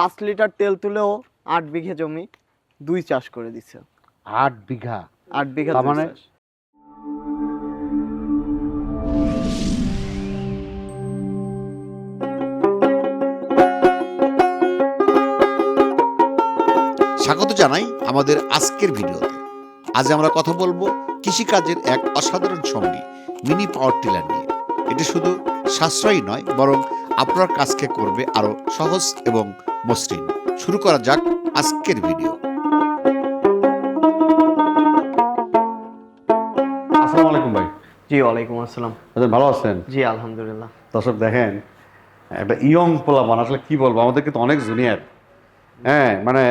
পাঁচ লিটার তেল তুলেও আট বিঘে জমি দুই চাষ করে দিচ্ছে আট বিঘা? আট বিঘা মানে? স্বাগত জানাই আমাদের আজকের ভিডিওতে। আজ আমরা কথা বলব কৃষিকাজের এক অসাধারণ সঙ্গী মিনি পাওয়ার টিলার নিয়ে। এটি শুধু সাশ্রয়ী নয় বরং আপনার কাজকে করবে আরও সহজ এবং মসৃণ। শুরু করা যাক আজকের ভিডিও। আসসালামু আলাইকুম ভাই। জি ওয়ালাইকুম আসসালাম। আচ্ছা, ভালো আছেন? জি আলহামদুলিল্লাহ। দর্শক দেখেন একটা ইয়ং পোলাপান আসলে কি বলব আমাদের কিন্তু অনেক জুনিয়র হ্যাঁ মানে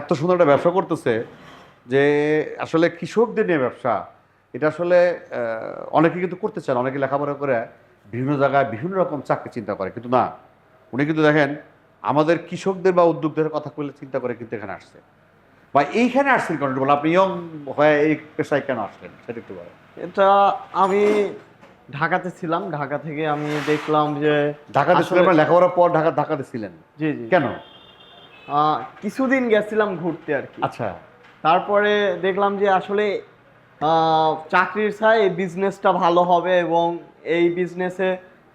এত সুন্দর একটা ব্যবসা করতেছে যে আসলে কৃষকদের নিয়ে ব্যবসা। এটা আসলে আহ, অনেকে কিন্তু করতে চান অনেকে লেখাপড়া করে বিভিন্ন জায়গায় বিভিন্ন রকম চাকরি চিন্তা করে। কিন্তু না উনি কিন্তু দেখেন আমাদের কৃষকদের বা উদ্যোগদের কথা বলে চিন্তা করে কিন্তু এখানে আসছে। বা এইখানে আসছেন কেন? বলুন, আপনি ইয়ং হয়ে এই পেশায় কেন আসলেন? সেটা একটু বলেন। এটা আমি ঢাকাতে ছিলাম। ঢাকা থেকে আমি দেখলাম যে ঢাকাতে ছিলেন মানে লেখাপড়ার পর ঢাকা ঢাকাতে ছিলেন? জি জি। কেন? কিছুদিন গেছিলাম ঘুরতে আর কি। আচ্ছা। তারপরে দেখলাম যে আসলে চাকরির এই বিজনেসটা ভালো হবে এবং এই বিজনেসে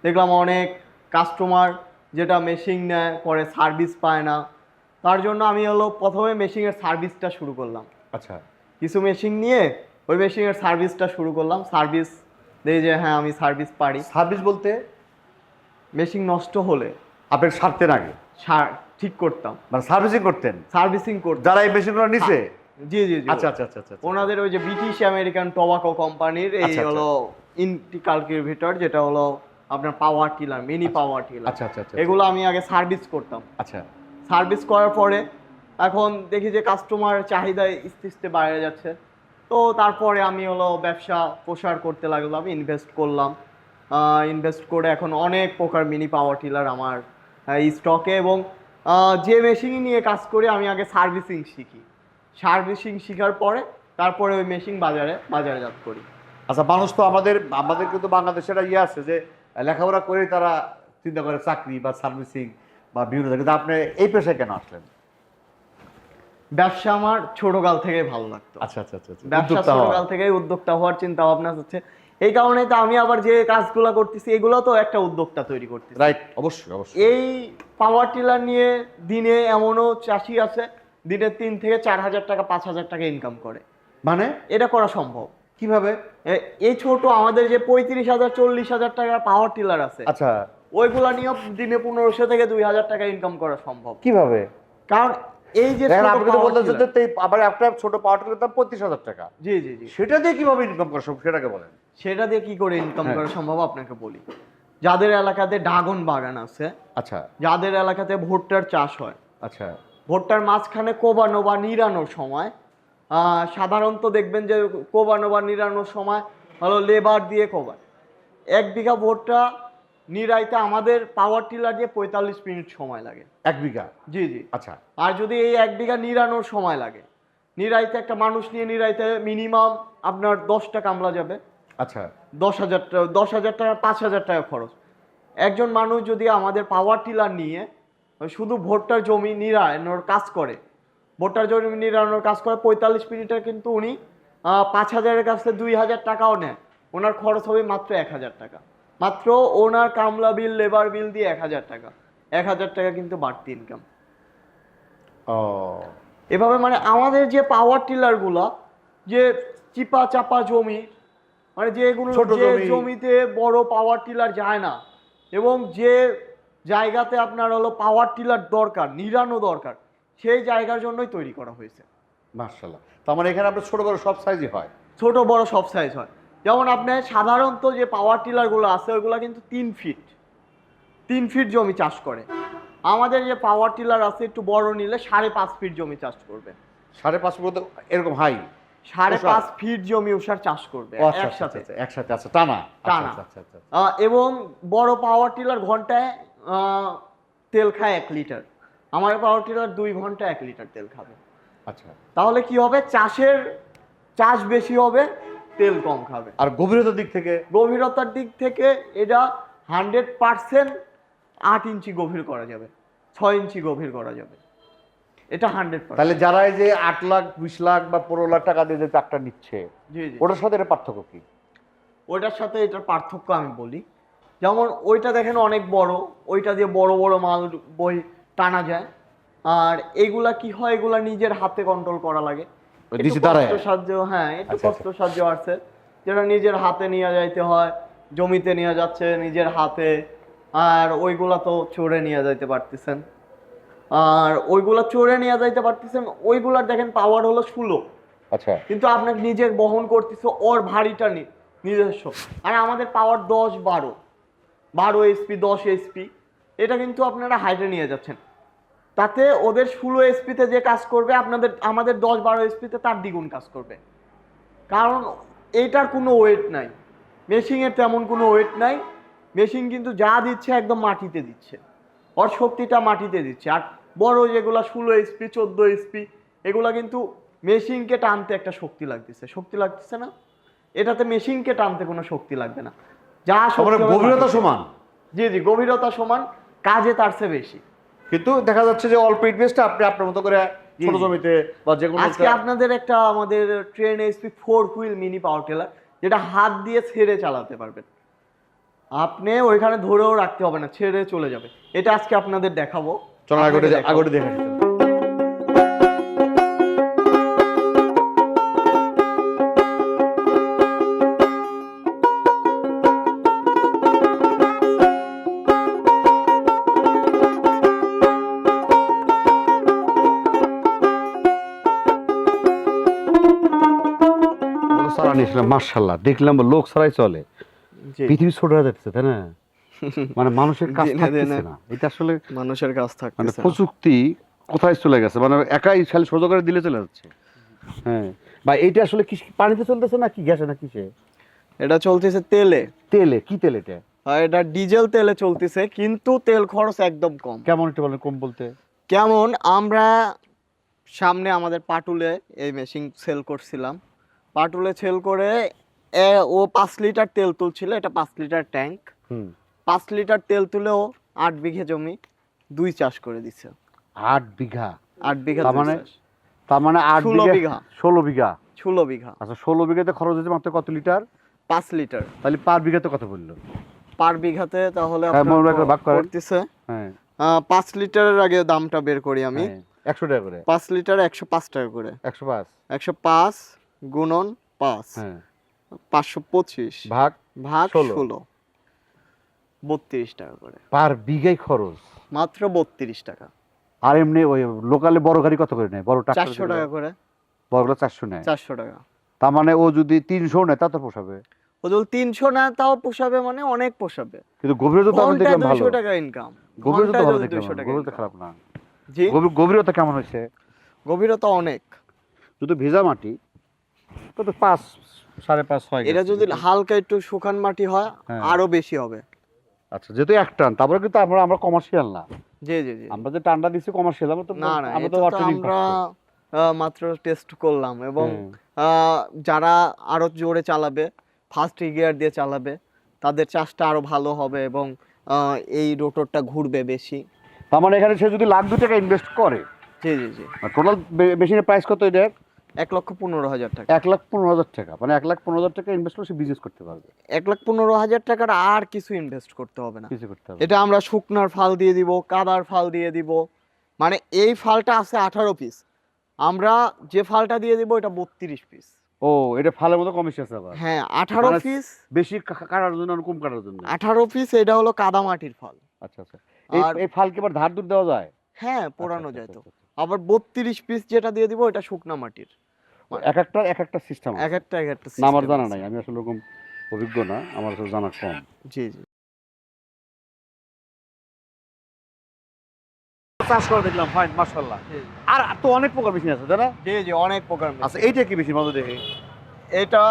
দেখলাম অনেক কাস্টমার যেটা মেশিন নেয় পরে সার্ভিস পায় না। তার জন্য আমি হলো প্রথমে মেশিনের সার্ভিসটা শুরু করলাম। আচ্ছা। কিছু মেশিন নিয়ে ওই মেশিনের সার্ভিসটা শুরু করলাম। সার্ভিস দেখি যে হ্যাঁ আমি সার্ভিস পারি। সার্ভিস বলতে? মেশিন নষ্ট হলে আপনার সারতেন আগে? সার ঠিক করতাম। মানে সার্ভিসিং করতেন? সার্ভিসিং করতাম। যারা এই মেশিনগুলো নিছে? জি জি জি। আচ্ছা আচ্ছা আচ্ছা আচ্ছা। ওনাদের ওই যে ব্রিটিশ আমেরিকান টোবাকো কোম্পানির এই আচ্ছা, আচ্ছা। হলো ইন্টিকালকির ভিতর যেটা হলো আপনার power tiller mini power tiller আচ্ছা আচ্ছা আচ্ছা এগুলো আমি আগে সার্ভিস করতাম। আচ্ছা। সার্ভিস করার পরে এখন দেখি যে কাস্টমার চাহিদা ইস্তে ইস্তে বাইরে যাচ্ছে। তো তারপরে আমি হলো ব্যবসা প্রসার করতে লাগলাম ইনভেস্ট করলাম। ইনভেস্ট করে এখন অনেক প্রকার মিনি পাওয়ার টিলার আমার স্টকে এবং যে মেশিন নিয়ে কাজ করি আমি আগে সার্ভিসিং শিখি। সার্ভিসিং শেখার পরে তারপরে ওই মেশিন বাজারে বাজারজাত করি। আচ্ছা মানুষ তো আমাদের আমাদের কিন্তু বাংলাদেশে একটা ইয়ে আছে যে লেখাপড়া করে তারা চিন্তা করে চাকরি বা সার্ভিসিং বা বিভিন্ন কিন্তু আপনি এই পেশায় কেন আসলেন? ব্যবসা আমার ছোটকাল থেকে ভালো লাগতো। আচ্ছা আচ্ছা আচ্ছা আচ্ছা। ব্যবসা। ছোটকাল থেকেই উদ্যোক্তা হওয়ার চিন্তা ভাবনা হচ্ছে। এই কারণে তো আমি আবার যে কাজগুলো করতেছি এগুলো তো একটা উদ্যোক্তা তৈরি করতেছি। রাইট অবশ্যই অবশ্যই। এই পাওয়ার টিলার নিয়ে দিনে এমনও চাষি আছে দিনে তিন থেকে চার হাজার টাকা পাঁচ হাজার টাকা ইনকাম করে। মানে? এটা করা সম্ভব। কীভাবে? এই ছোট আমাদের যে পঁয়ত্রিশ হাজার চল্লিশ হাজার টাকার পাওয়ার টিলার আছে আচ্ছা। ওইগুলা নিয়ে দিনে পনেরোশো থেকে দুই হাজার টাকা ইনকাম করা সম্ভব। কীভাবে? কারণ এই যে আবার একটা ছোট পাওয়ার টিলার দাম পঁয়ত্রিশ হাজার টাকা। জি জি জি। সেটা দিয়ে কীভাবে ইনকাম করা সম্ভব? সেটাকে বলেন। সেটা দিয়ে কি করে ইনকাম হ্যাঁ। করা সম্ভব? আপনাকে বলি। যাদের এলাকাতে ড্রাগন বাগান আছে আচ্ছা। যাদের এলাকাতে ভুট্টার চাষ হয় আচ্ছা। ভুট্টার মাঝখানে কোবানো বা নিরানোর সময় সাধারণত দেখবেন যে কোবানো বা নিরানোর সময় হলো লেবার দিয়ে কোবায় এক বিঘা ভোটটা নিরাইতে আমাদের পাওয়ার টিলার দিয়ে পঁয়তাল্লিশ মিনিট সময় লাগে। এক বিঘা? জি জি। আচ্ছা। আর যদি এই এক বিঘা নিরানোর সময় লাগে নিরাইতে একটা মানুষ নিয়ে নিরাইতে মিনিমাম আপনার দশটা কামলা যাবে। আচ্ছা। দশ হাজার টাকা দশ হাজার টাকা পাঁচ হাজার টাকা খরচ। একজন মানুষ যদি আমাদের পাওয়ার টিলার নিয়ে শুধু ভোটটার জমি নিরানোর কাজ করে ভোটটার জমি নিরানোর কাজ করে পঁয়তাল্লিশ মিনিটে কিন্তু উনি পাঁচ হাজারের কাছে দুই হাজার টাকাও নেয় ওনার খরচ হবে মাত্র এক হাজার টাকা। মাত্র ওনার কামলা বিল লেবার বিল দিয়ে এক হাজার টাকা। এক হাজার টাকা কিন্তু বাড়তি ইনকাম এভাবে মানে আমাদের যে পাওয়ার টিলারগুলো যে চিপা চাপা জমি মানে যেগুলো ছোট যে জমিতে বড় পাওয়ার টিলার যায় না এবং যে জায়গাতে আপনার হলো পাওয়ার টিলার দরকার নিরানো দরকার সেই জায়গার জন্যই তৈরি করা হয়েছে। মার্শাল্লাহ তো আমার এখানে আপনার ছোট বড় সব সাইজই হয়। ছোট বড় সব সাইজ হয়। যেমন আপনার সাধারণত যে পাওয়ার টিলারগুলো আছে ওইগুলো কিন্তু তিন ফিট তিন ফিট জমি চাষ করে। আমাদের যে পাওয়ার টিলার আছে একটু বড় নিলে সাড়ে পাঁচ ফিট জমি চাষ করবে। সাড়ে পাঁচ ফুট এরকম হাই সাড়ে পাঁচ ফিট জমি উষার চাষ করবে আচ্ছা আচ্ছা একসাথে। আচ্ছা, একসাথে আচ্ছা টানা? আচ্ছা, টানা। এবং বড় পাওয়ার টিলার ঘন্টায় তেল খায় এক লিটার আমার পাওয়ার টিলার দুই ঘণ্টা এক লিটার তেল খাবে। আচ্ছা। তাহলে কি হবে? চাষের চাষ বেশি হবে তেল কম খাবে। আর গভীরতার দিক থেকে? গভীরতার দিক থেকে এটা হান্ড্রেড পার্সেন্ট আট ইঞ্চি গভীর করা যাবে ছয় ইঞ্চি গভীর করা যাবে। এটা হান্ড্রেড তাহলে যারা এই যে আট লাখ বিশ লাখ বা পনেরো লাখ টাকা দিয়ে যে ট্রাক্টর নিচ্ছে ওটার সাথে এটা পার্থক্য কি? ওইটার সাথে এটার পার্থক্য আমি বলি। যেমন ওইটা দেখেন অনেক বড় ওইটা দিয়ে বড় বড় মাল বই টানা যায়। আর এগুলা কি হয় এগুলা নিজের হাতে কন্ট্রোল করা লাগে। সাহায্য হ্যাঁ একটু আচ্ছা, কষ্ট সাহায্য আছে। যেটা নিজের হাতে নিয়ে যাইতে হয় জমিতে নিয়ে যাচ্ছে নিজের হাতে আর ওইগুলা তো চড়ে নিয়ে যাইতে পারতেছেন। আর ওইগুলা চড়ে নিয়ে যাইতে পারতেছেন ওইগুলার দেখেন পাওয়ার হলো ষোলো। আচ্ছা। কিন্তু আপনাকে নিজের বহন করতেছে ওর ভারীটা নিজস্ব। আর আমাদের পাওয়ার দশ বারো। বারো এসপি দশ এসপি এটা কিন্তু আপনারা হাইটে নিয়ে যাচ্ছেন। তাতে ওদের ষোলো এসপিতে যে কাজ করবে আপনাদের আমাদের দশ বারো এসপিতে তার দ্বিগুণ কাজ করবে। কারণ এইটার কোনো ওয়েট নাই। মেশিনের তেমন কোনো ওয়েট নাই। মেশিন কিন্তু যা দিচ্ছে একদম মাটিতে দিচ্ছে। ওর শক্তিটা মাটিতে দিচ্ছে। আর বড় যেগুলো ষোলো এসপি চোদ্দ এসপি এগুলা কিন্তু মেশিনকে টানতে একটা শক্তি লাগতেছে। শক্তি লাগতেছে না? এটাতে মেশিনকে টানতে কোনো শক্তি লাগবে না। যা গভীরতা সমান। জি জি গভীরতা সমান। কাজে তার চেয়ে বেশি। কিন্তু দেখা যাচ্ছে যে অল্প ইনভেস্টে আপনি আপনার মতো করে ছোট জমিতে বা যে কোনো আজকে আপনাদের একটা আমাদের ten HP four wheel mini power tiller যেটা হাত দিয়ে ছেড়ে চালাতে পারবেন। আপনি ওইখানে ধরেও রাখতে হবে না ছেড়ে চলে যাবে। এটা আজকে আপনাদের দেখাবো। চলো আগে আগে দেখে মার্শাল্লাহ দেখলাম লোক সারাই চলে। পৃথিবী ছোট হয়ে যাচ্ছে তাই না? মানে মানুষের কাজ থাকতেছে না। এটা আসলে মানুষের কাজ মানে থাকতেছে না। প্রযুক্তি কোথায় চলে গেছে? মানে একাই খালি সোজা করে দিলে চলে যাচ্ছে। হ্যাঁ। বা এইটা আসলে কি পানিতে চলতেছে না কি গ্যাসে না কিসে এটা চলতেছে তেলে। তেলে কি তেল এটা? আর এটা ডিজেল তেলে চলতেছে কিন্তু তেল খরচ একদম কম। কেমন একটু বলেন কম বলতে। কেমন আমরা সামনে আমাদের পাটুলে এই মেশিন সেল করছিলাম। পাটুলে সেল করে ও পাঁচ লিটার তেল তুলছিল এটা পাঁচ লিটার ট্যাঙ্ক। পাঁচ লিটার তেল তুলেও আট বিঘে জমি দুই চাষ করে দিচ্ছে আট বিঘা? আট বিঘা তার মানে তার মানে আট বিঘা। ষোলো বিঘা? ষোলো বিঘা। আচ্ছা ষোলো বিঘাতে খরচ হচ্ছে মাত্র কত লিটার? পাঁচ লিটার। তাহলে পার বিঘাতে কত বলল পার বিঘাতে তাহলে হ্যাঁ, করতেছে হ্যাঁ। পাঁচ লিটারের আগে দামটা বের করি আমি। হ্যাঁ, একশো টাকা করে। পাঁচ লিটার একশো পাঁচ টাকা করে। একশো পাঁচ? একশো পাঁচ গুণন পাঁচ। হ্যাঁ। পাঁচশো পঁচিশ। ভাগ ভাগ ষোলো। বত্রিশ টাকা করে। পার খরচ? মাত্র বত্রিশ টাকা। আর এমনি ওই লোকালে বড় গাড়ি কত করে নেয়? বড় চারশো টাকা করে। বড়গুলো চারশো নেয়? চারশো টাকা। তার মানে ও যদি তিনশো নেয় তা তো পোষাবে। ও যদি তিনশো না তাও পোষাবে মানে অনেক পোষাবে। কিন্তু গভীরতা তো আমি দেখলাম ভালো। টাকা ইনকাম গভীরতা ভালো দেখলাম গভীরতা খারাপ না। জি? গভীর- গভীরতা কেমন হয়েছে? গভীরতা অনেক। যদি ভেজা মাটি তো তো পাঁচ সাড়ে পাঁচ ছয় এটা যদি হালকা একটু শুকান মাটি হয় হ্যাঁ। আরও বেশি হবে। আচ্ছা যেহেতু এক টান তারপরে কিন্তু আমরা আমরা কমার্শিয়াল না। জি জি জি। আমরা যে টানটা দিচ্ছি কমার্শিয়াল আমরা তো না না আমরা তো আমরা মাত্র টেস্ট করলাম এবং হ্যাঁ। যারা আরও জোরে চালাবে ফার্স্ট গিয়ার দিয়ে চালাবে তাদের চাষটা আরও ভালো হবে এবং এই রোটরটা ঘুরবে বেশি। তার মানে এখানে সে যদি লাখ দু টাকা ইনভেস্ট করে জি জি জি। টোটাল মেশিনের প্রাইস কত এটা এক লক্ষ পনেরো হাজার টাকা। এক লাখ পনেরো হাজার টাকা। মানে এক লাখ পনেরো হাজার টাকা ইনভেস্ট করে সে বিজনেস করতে পারবে। এক লাখ পনেরো হাজার টাকার আর কিছু ইনভেস্ট করতে হবে না। কিছু করতে হবে এটা আমরা শুকনার ফাল দিয়ে দিব কাদার ফাল দিয়ে দিব। মানে এই ফালটা আছে আঠারো পিস আমরা যে ফালটা দিয়ে দিব এটা বত্রিশ পিস ও এটা ফালের মতো আছে আবার। হ্যাঁ আঠারো মানে পিস বেশি কা- কাটার জন্য আর কম কাটার জন্য? আঠারো পিস এটা হলো কাদা মাটির ফল। আচ্ছা আচ্ছা। এই ফালকে আবার ধার দুধ দেওয়া যায়? হ্যাঁ পোড়ানো আচ্ছা, যায় আচ্ছা, তো। আচ্ছা, আবার বত্রিশ পিস যেটা দিয়ে দিব এটা শুকনা মাটির। আচ্ছা। এক একটা এক একটা সিস্টেম এক একটা এক একটা না আমার জানা নাই আমি আসলে ওরকম অভিজ্ঞ না আমার আসলে জানা কম। জি জি। চাষ করে দেখলাম ফাইন মাশাআল্লাহ। আর তো অনেক প্রকার মেশিন আছে তাই না? জি জি অনেক প্রকার আচ্ছা এইটা কি মেশিন মধ্যে দেখি। এটা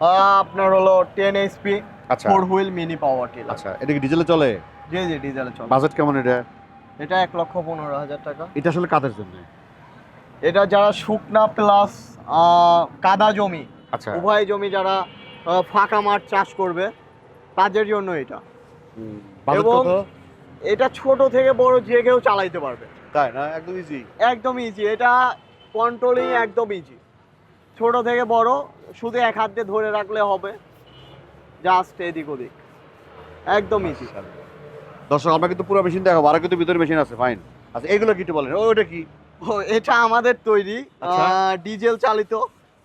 আহ, আপনার হলো টেন এইচপি আচ্ছা। Four wheel mini power tiller আচ্ছা এটা কি ডিজেলে চলে? জি জি ডিজেলে চলে। বাজেট কেমন এটা? এটা এক লক্ষ পনেরো হাজার টাকা। এটা আসলে কাদের জন্য? এটা যারা শুকনা প্লাস কাদা জমি আচ্ছা। উভয় জমি যারা ফাঁকা মাঠ চাষ করবে তাদের জন্য এটা। এবং- এটা ছোট থেকে বড় যে কেউ চালাইতে পারবে। তাই না? একদম ইজি একদম ইজি এটা কন্ট্রোলিং একদম ইজি ছোট থেকে বড় শুধু এক হাত দিয়ে ধরে রাখলে হবে। জাস্ট এদিক ওদিক। একদম ইজি দর্শক আমরা কিন্তু পুরো মেশিন দেখাবো। আর কিন্তু ভিতরে মেশিন আছে। ফাইন আচ্ছা এগুলো কি বলেন? ও, ওটা কি? ও এটা আমাদের তৈরি আচ্ছা। ডিজেল চালিত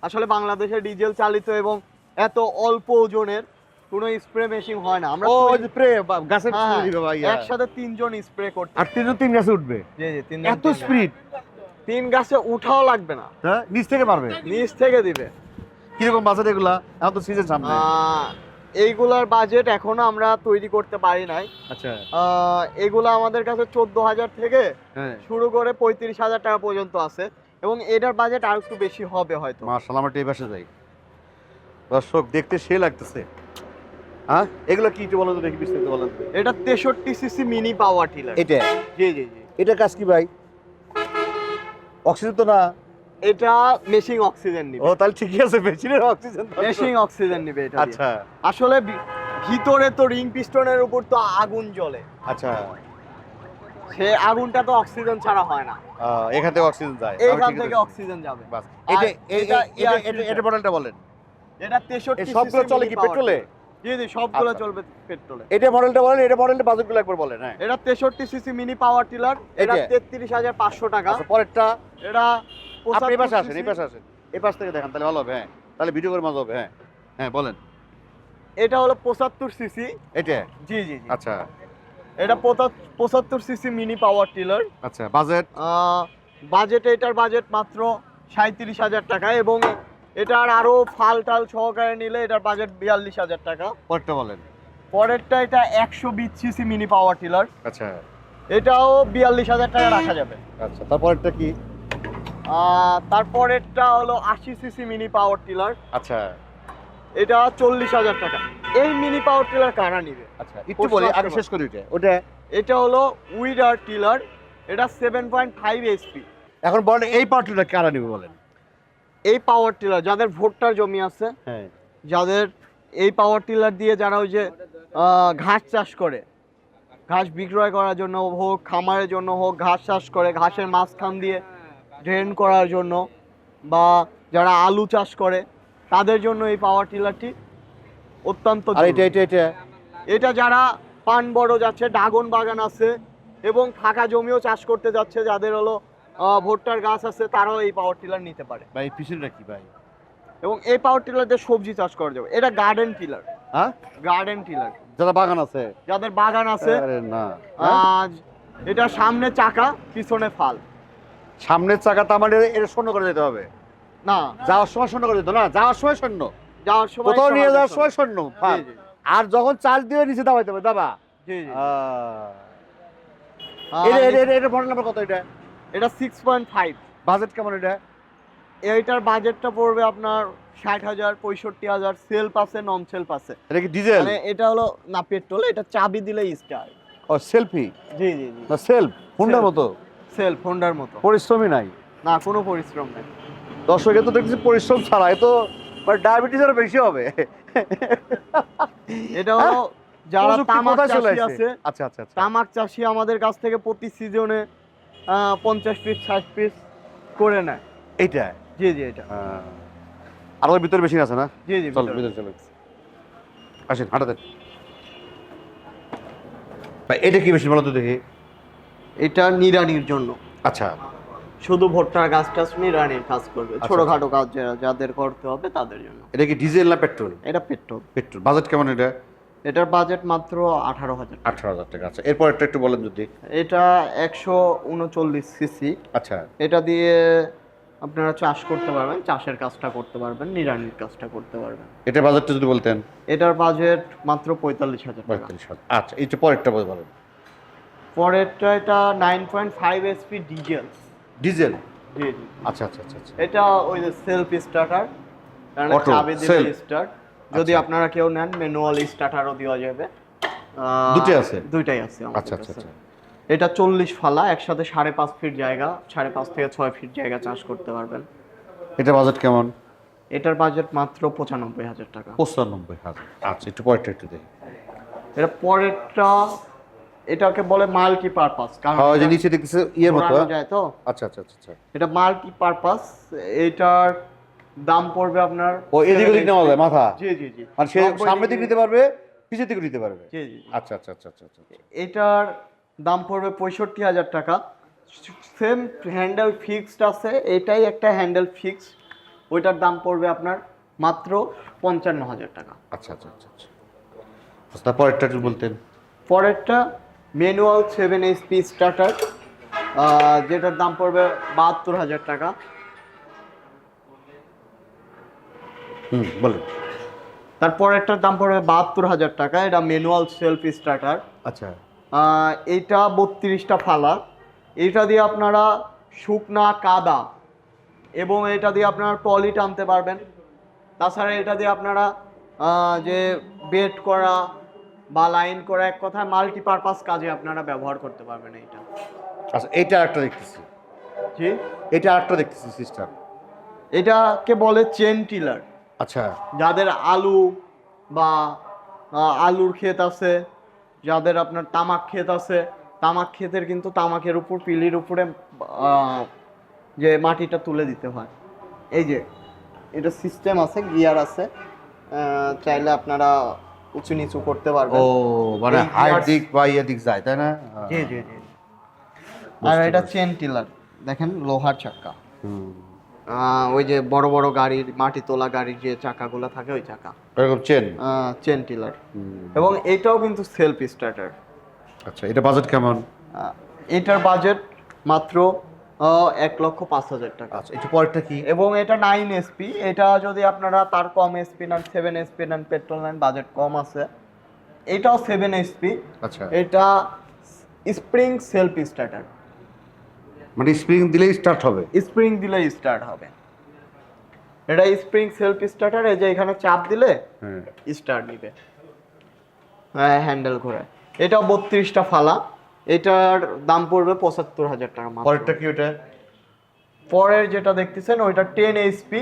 আসলে বাংলাদেশে ডিজেল চালিত এবং এত অল্প ওজনের কোনো স্প্রে মেশিন হয় না। আমরা স্প্রে গাছের হ্যাঁ, দিবে ভাই একসাথে তিনজন স্প্রে করতে আর তিনজন তিন গাছে উঠবে? জি জি তিন এত স্পিড তিন গাছে উঠাও লাগবে না। হ্যাঁ নিচ থেকে পারবে? নিচ থেকে দিবে। কীরকম বাজার এগুলা? এখন তো সিজন সামনে। এইগুলার বাজেট এখনও আমরা তৈরি করতে পারি নাই। আচ্ছা। এগুলো আমাদের কাছে চোদ্দ হাজার থেকে হ্যাঁ। শুরু করে পঁয়ত্রিশ হাজার টাকা পর্যন্ত আছে। এবং এটার বাজেট আর একটু বেশি হবে হয়তো। মার্শাল আমার এই পাশে যাই। দর্শক দেখতে সে লাগতেছে। হ্যাঁ? এগুলো কি একটু বলেন তো দেখি বিস্তারিত বলেন। এটা তেষট্টি সিসি মিনি পাওয়ার টিলার এটা? জি জি জি। এটা কাজ কি ভাই? অক্সিজেন তো না। এটা মেশিং অক্সিজেন নিবে। ও তাহলে ঠিকই আছে মেশিনের অক্সিজেন মেশিং অক্সিজেন নিবে এটা আচ্ছা। আসলে ভিতরে তো রিং পিস্টনের উপর তো আগুন জ্বলে। আচ্ছা। সে আগুনটা তো অক্সিজেন ছাড়া হয় না। এখান থেকে অক্সিজেন যায়। ঠিকই থেকে অক্সিজেন যাবে। বাস। এটা এটা এটা। মডেলটা বলেন। এটা এই তেষট্টি সবগুলো চলে কি পেট্রোলে? জি জি সবগুলো আচ্ছা। চলবে পেট্রোলে। এটা মডেলটা বলেন এটা মডেলটা বাজেটগুলো একবার বলেন হ্যাঁ। এটা তেষট্টি সিসি মিনি পাওয়ার টিলার এটা এটা? তেত্রিশ হাজার পাঁচশো টাকা। আচ্ছা পরেরটা? এটা আপনি এই পাশে 75 আসেন এই পাশে আসেন। এই পাশ থেকে দেখান তাহলে ভালো হবে হ্যাঁ। তাহলে ভিডিও করে মজা হবে হ্যাঁ। হ্যাঁ বলেন। এটা হলো পঁচাত্তর সিসি। এটা? জি জি জি। আচ্ছা। এটা পঁচাত্তর সিসি মিনি পাওয়ার টিলার। আচ্ছা বাজেট? বাজেট এটার বাজেট মাত্র সাঁত্রিশ হাজার টাকা এবং এটার আরও ফাল টাল সহকারে নিলে এটার বাজেট বিয়াল্লিশ হাজার টাকা। পরেরটা বলেন। পরেরটা এটা একশো বিশ সিসি মিনি পাওয়ার টিলার। আচ্ছা। এটাও বিয়াল্লিশ হাজার টাকা রাখা যাবে। আচ্ছা তারপরেরটা কি? তারপরেরটা হলো আশি সিসি মিনি পাওয়ার টিলার আচ্ছা। এটা চল্লিশ হাজার টাকা। এই মিনি পাওয়ার টিলার কারা নিবে? আচ্ছা একটু বলি আগে শেষ করি ওটা ওটা এটা হলো উইডার টিলার এটা সেভেন পয়েন্ট ফাইভ এইচপি এখন বলেন এই পার্টটা কারা নেবে বলেন? এই পাওয়ার টিলার যাদের ভোটটার জমি আছে হ্যাঁ। যাদের এই পাওয়ার টিলার দিয়ে যারা ওই যে ঘাস চাষ করে ঘাস বিক্রয় করার জন্য হোক খামারের জন্য হোক ঘাস চাষ করে ঘাসের মাঝখান দিয়ে ড্রেন করার জন্য বা যারা আলু চাষ করে তাদের জন্য এই পাওয়ার টিলারটি অত্যন্ত আর এটা এটা এটা? এটা যারা পান বড় যাচ্ছে ড্রাগন বাগান আছে এবং ফাঁকা জমিও চাষ করতে যাচ্ছে যাদের হলো ভুট্টার গাছ আছে তারাও এই পাওয়ার টিলার নিতে পারে। ভাই পিছনটা কি ভাই? এবং এই পাওয়ার টিলার দিয়ে সবজি চাষ করা যাবে। এটা গার্ডেন টিলার। হ্যাঁ? Garden tiller. যারা বাগান আছে। যাদের বাগান আছে আরে না? আজ এটা সামনে চাকা পিছনে ফাল। সামনের চাকা তো আমার এটা শূন্য করে যেতে হবে। না যাওয়ার সময় শূন্য করে যেত না যাওয়ার সময় শূন্য যাওয়ার সময় কোথাও নিয়ে যাওয়ার সময় শূন্য আর যখন চার্জ দিয়ে নিচে দাবাইতে হবে দাবা। এটা মডেল নাম্বার কত এটা? এটা সিক্স পয়েন্ট ফাইভ বাজেট কেমন এটা? এইটার বাজেটটা পড়বে আপনার ষাট হাজার পঁয়ষট্টি হাজার সেলফ আছে নন সেলফ আছে। এটা কি ডিজেল মানে এটা হলো না পেট্রোল এটা চাবি দিলে স্টার ও সেলফি জি জি সেলফ হুন্ডার মতো? সেলফ হোন্ডার মতো। পরিশ্রমই নাই। না কোনো পরিশ্রম নেই। দর্শকে তো দেখছি পরিশ্রম ছাড়া এ তো ডায়াবেটিস আরও বেশি হবে। এটা হলো যারা তামাক চাষি আছে আচ্ছা আচ্ছা আচ্ছা। তামাক চাষি আমাদের কাছ থেকে প্রতি সিজনে পঞ্চাশ পিস ষাট পিস করে নেয়। এইটা? জি জি এটা হ্যাঁ। আর ভিতরে বেশি আছে না? জি জি চল ভিতরে। চলো। আসেন হাঁটাতে। ভাই এটা কি বেশি বলো তো দেখি? এটা নিরানির জন্য। আচ্ছা। শুধু ভুট্টার গাছ টাছ নিরানির কাজ করবে। আচ্ছা, ছোটখাটো কাজ যারা- যাদের করতে হবে তাদের জন্য। এটা কি ডিজেল না পেট্রোল? এটা পেট্রোল। পেট্রোল। বাজেট কেমন এটা? এটার বাজেট মাত্র আঠারো হাজার আঠারো হাজার টাকা আচ্ছা। এরপর একটা একটু বলেন যদি। এটা একশো উনচল্লিশ সিসি। আচ্ছা। এটা দিয়ে আপনারা চাষ করতে পারবেন চাষের কাজটা করতে পারবেন নিরানির কাজটা করতে পারবেন। এটা বাজেটটা যদি বলতেন। এটার বাজেট মাত্র পঁয়তাল্লিশ হাজার পঁয়তাল্লিশ হাজার। আচ্ছা এইটা পরেরটা বলে বলেন পরেরটা এটা nine point five HP diesel diesel জি জি। আচ্ছা আচ্ছা আচ্ছা আচ্ছা। এটা ওই যে সেলফ স্টার্টার কারণ চাবি self। স্টার্ট যদি আচ্ছা। আপনারা কেউ নেন ম্যানুয়াল স্টার্টারও দেওয়া যাবে। দুটোই আছে? দুইটাই আছে আচ্ছা আচ্ছা আচ্ছা। এটা চল্লিশ ফালা একসাথে সাড়ে পাঁচ ফিট জায়গা সাড়ে পাঁচ থেকে ছয় ফিট জায়গা চাষ করতে পারবেন। এটা বাজেট কেমন? এটার বাজেট মাত্র পঁচানব্বই হাজার টাকা। পঁচানব্বই হাজার। আচ্ছা একটু পরেরটা একটু দেখি। এটা পরেরটা এটাকে বলে মাল্টি পারপাস কারণ হ্যাঁ ওই যে নিচে দেখতেছে ইয়ের মতো? যায় তো। আচ্ছা আচ্ছা আচ্ছা আচ্ছা। এটা মাল্টি পারপাস এটার দাম পড়বে আপনার ও এদিক ওদিক নেওয়া যায় মাথা? জি জি জি। মানে সে সামনে দিকে নিতে পারবে পিছের দিকে নিতে পারবে? জি জি আচ্ছা আচ্ছা আচ্ছা আচ্ছা আচ্ছা। এটার দাম পড়বে পঁয়ষট্টি হাজার টাকা। সেম হ্যান্ডেল ফিক্সড আছে এটাই একটা হ্যান্ডেল ফিক্সড ওইটার দাম পড়বে আপনার মাত্র পঞ্চান্ন হাজার টাকা। আচ্ছা আচ্ছা আচ্ছা আচ্ছা। আচ্ছা একটু বলতেন। পরেরটা ম্যানুয়াল সেভেন এইচপি স্টার্টার যেটার দাম পড়বে বাহাত্তর হাজার টাকা। হুম বলেন। তারপরেরটার দাম পড়বে বাহাত্তর হাজার টাকা এটা ম্যানুয়াল সেলফ স্টার্টার আচ্ছা। এইটা বত্রিশটা ফালা। এটা দিয়ে আপনারা শুকনা কাদা এবং এটা দিয়ে আপনারা টলি টানতে পারবেন। তাছাড়া এটা দিয়ে আপনারা যে বেড করা বা লাইন করা এক কথায় মাল্টিপারপাস কাজে আপনারা ব্যবহার করতে পারবেন এইটা। আচ্ছা এটা একটা দেখতেছি। জি এটা একটা দেখতেছি সিস্টেম এটাকে বলে চেন টিলার আচ্ছা। যাদের আলু বা আলুর ক্ষেত আছে যাদের আপনার তামাক ক্ষেত আছে তামাক ক্ষেতের কিন্তু তামাকের উপর পিলির উপরে যে মাটিটা তুলে দিতে হয়। এই যে এটা সিস্টেম আছে গিয়ার আছে চাইলে আপনারা উঁচু নিচু করতে পারবে ও মানে হাই দিক বা ইয়ে দিক যায় তাই না? জি জি জি। আর এটা চেন টিলার দেখেন লোহার চাকা ওই যে বড় বড় গাড়ির মাটি তোলা গাড়ির যে চাকাগুলো থাকে ওই চাকা এরকম চেন চেন টিলার এবং এটাও কিন্তু সেলফ স্টার্টার আচ্ছা এটা বাজেট কেমন? এটার বাজেট মাত্র এক লক্ষ পাঁচ হাজার টাকা। আচ্ছা একটু পরেরটা কি? এবং এটা নাইন এসপি এটা যদি আপনারা তার কম এসপি নেন সেভেন এসপি নেন পেট্রোল নেন বাজেট কম আছে। এটাও সেভেন এসপি আচ্ছা। এটা স্প্রিং সেলফ স্টার্টার মানে স্প্রিং দিলেই স্টার্ট হবে? স্প্রিং দিলে স্টার্ট হবে। এটা স্প্রিং সেলফ স্টার্টার এই যে এখানে চাপ দিলে হ্যাঁ। স্টার নিবে। হ্যাঁ হ্যান্ডেল ঘোরে এটা বত্রিশটা ফালা। এটার দাম পড়বে পঁচাত্তর হাজার টাকা মাত্র। পরেরটা কি ওটা পরের যেটা দেখতেছেন ওইটা টেন এইচপি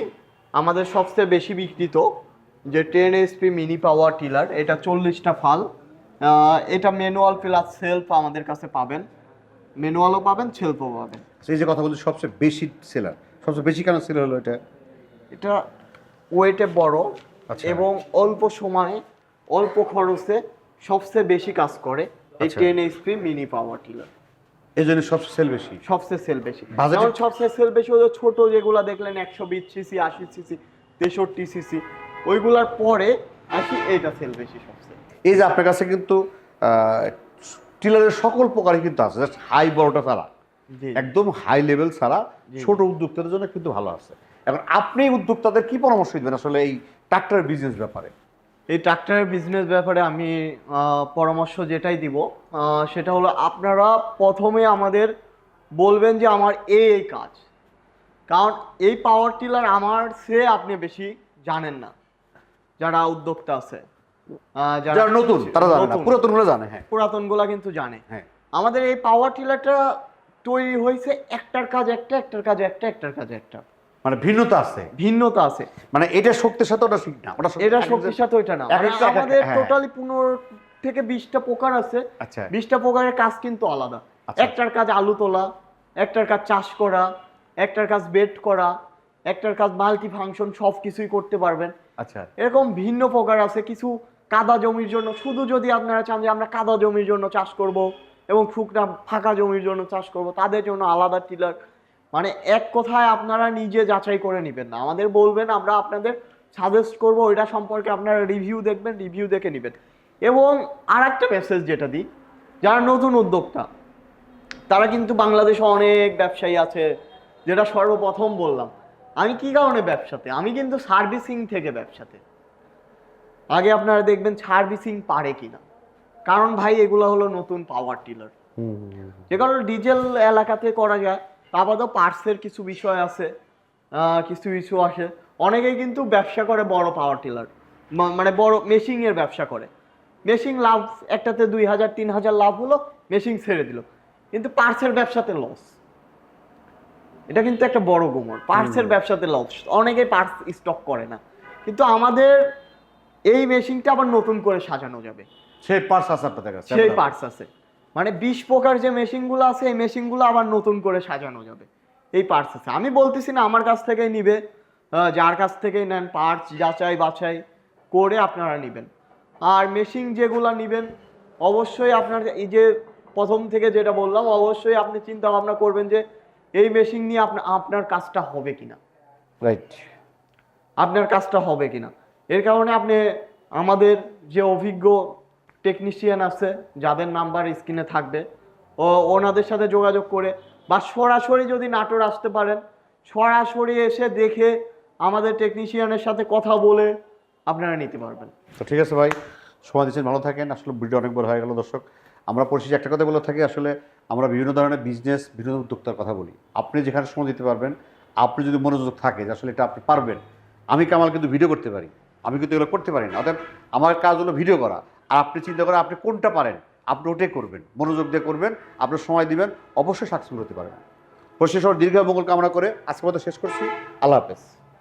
আমাদের সবচেয়ে বেশি বিক্রিত যে ten HP mini power tiller এটা চল্লিশটা ফাল। এটা ম্যানুয়াল প্লাস সেলফ আমাদের কাছে পাবেন। ম্যানুয়ালও পাবেন সেলফও পাবেন। সেই যে কথা বলছি সবচেয়ে বেশি সেলার সবচেয়ে বেশি কেন সেলার হলো এটা? এটা ওয়েটে বড় আচ্ছা। এবং অল্প সময়ে অল্প খরচে সবচেয়ে বেশি কাজ করে। এই। Ten HP mini power tiller এই জন্য সবচেয়ে সেল বেশি? সবচেয়ে সেল বেশি। যেমন সবচেয়ে সেল বেশি ওই ছোট যেগুলা দেখলেন একশো বিশ সিসি আশি সিসি তেষট্টি সিসি ওইগুলার পরে আসি এইটা সেল বেশি সবচেয়ে। এই যে আপনার কাছে কিন্তু টিলারের সকল প্রকারই কিন্তু আছে জাস্ট হাই বড়টা ছাড়া। একদম হাই লেভেল ছাড়া ছোট উদ্যোক্তাদের জন্য কিন্তু ভালো আছে। এখন আপনি উদ্যোক্তাদের কি পরামর্শ দিবেন আসলে এই ট্রাক্টর বিজনেস ব্যাপারে? এই ট্রাক্টরের বিজনেস ব্যাপারে আমি পরামর্শ যেটাই দিব সেটা হলো আপনারা প্রথমে আমাদের বলবেন যে আমার এই এই কাজ। কারণ এই পাওয়ার টিলার আমার সে আপনি বেশি জানেন না। যারা উদ্যোক্তা আছে যারা নতুন তারা জানে না পুরাতনগুলো জানে হ্যাঁ। পুরাতনগুলা কিন্তু জানে। হ্যাঁ। আমাদের এই পাওয়ার টিলারটা তৈরি হয়েছে একটার কাজ একটা একটার কাজ একটা একটার কাজ একটা। মানে ভিন্নতা আছে। ভিন্নতা আছে। মানে এটা শক্তির সাথে ওটা ঠিক না। ওটা এটা শক্তির সাথে ওইটা না। মানে আমাদের হ্যাঁ। টোটালি পনেরো থেকে বিশটা প্রকার আছে। আচ্ছা। বিশটা প্রকারের কাজ কিন্তু আলাদা। আচ্ছা। একটার কাজ আলু তোলা একটার কাজ চাষ করা একটার কাজ বেড করা একটার কাজ মাল্টি ফাংশন সব কিছুই করতে পারবেন। আচ্ছা। এরকম ভিন্ন প্রকার আছে কিছু কাদা জমির জন্য। শুধু যদি আপনারা চান যে আমরা কাদা জমির জন্য চাষ করব এবং শুকনা ফাঁকা জমির জন্য চাষ করব তাদের জন্য আলাদা টিলার মানে এক কথায় আপনারা নিজে যাচাই করে নেবেন না। আমাদের বলবেন আমরা আপনাদের সাজেস্ট করব ওইটা সম্পর্কে আপনারা রিভিউ দেখবেন রিভিউ দেখে নেবেন। এবং আর একটা মেসেজ যেটা দিই যারা নতুন উদ্যোক্তা তারা কিন্তু বাংলাদেশে অনেক ব্যবসায়ী আছে যেটা সর্বপ্রথম বললাম। আমি কি কারণে ব্যবসাতে? আমি কিন্তু সার্ভিসিং থেকে ব্যবসাতে। আগে আপনারা দেখবেন সার্ভিসিং পারে কিনা। কারণ ভাই এগুলো হলো নতুন পাওয়ার টিলার যে কারণে ডিজেল এলাকাতে করা যায় আপাতত পার্টসের কিছু বিষয় আছে কিছু কিছু আসে। অনেকেই কিন্তু ব্যবসা করে বড় পাওয়ার টিলার মানে বড় মেশিংয়ের ব্যবসা করে। মেশিং লাভ একটাতে দুই হাজার তিন হাজার লাভ হলো মেশিং ছেড়ে দিল। কিন্তু পার্টসের ব্যবসাতে লস এটা কিন্তু একটা বড় গুমর। পার্টসের ব্যবসাতে লস অনেকেই পার্টস স্টক করে না। কিন্তু আমাদের এই মেশিনটা আবার নতুন করে সাজানো যাবে। সেই পার্স আছে আপনাদের কাছে সেই পার্টস আছে। মানে বিশ প্রকার যে মেশিনগুলো আছে এই মেশিনগুলো আবার নতুন করে সাজানো যাবে। এই পার্টস আছে। আমি বলতেছি না আমার কাছ থেকেই নিবে যার কাছ থেকেই নেন পার্টস যাচাই বাছাই করে আপনারা নেবেন। আর মেশিন যেগুলো নেবেন অবশ্যই আপনার এই যে প্রথম থেকে যেটা বললাম অবশ্যই আপনি চিন্তা ভাবনা করবেন যে এই মেশিন নিয়ে আপনার আপনার কাজটা হবে কিনা। রাইট আপনার কাজটা হবে কিনা। এর কারণে আপনি আমাদের যে অভিজ্ঞ টেকনিশিয়ান আছে, যাদের নাম্বার স্ক্রিনে থাকবে। ও ওনাদের সাথে যোগাযোগ করে বা সরাসরি যদি নাটোর আসতে পারেন, সরাসরি এসে দেখে আমাদের টেকনিশিয়ানের সাথে কথা বলে আপনারা নিতে পারবেন। তো ঠিক আছে ভাই, সময় দিচ্ছেন, ভালো থাকেন। আসলে ভিডিও অনেক বড় হয়ে গেল দর্শক। আমরা পরিশেষে একটা কথা বলে থাকি, আসলে আমরা বিভিন্ন ধরনের বিজনেস বিভিন্ন উদ্যোক্তার কথা বলি। আপনি যেখানে সময় দিতে পারবেন আপনি যদি মনোযোগ থাকে যে আসলে এটা আপনি পারবেন, আমি কামাল কিন্তু ভিডিও করতে পারি? আমি কিন্তু এগুলো করতে পারি না। অর্থাৎ আমার কাজ হলো ভিডিও করা। আর আপনি চিন্তা করেন আপনি কোনটা পারেন, আপনি ওটাই করবেন। মনোযোগ দিয়ে করবেন আপনার সময় দিবেন, অবশ্যই সাকসেসফুল হতে পারবেন। সময় দীর্ঘ মঙ্গল কামনা করে আজকের মতো শেষ করছি। আল্লাহ হাফেজ।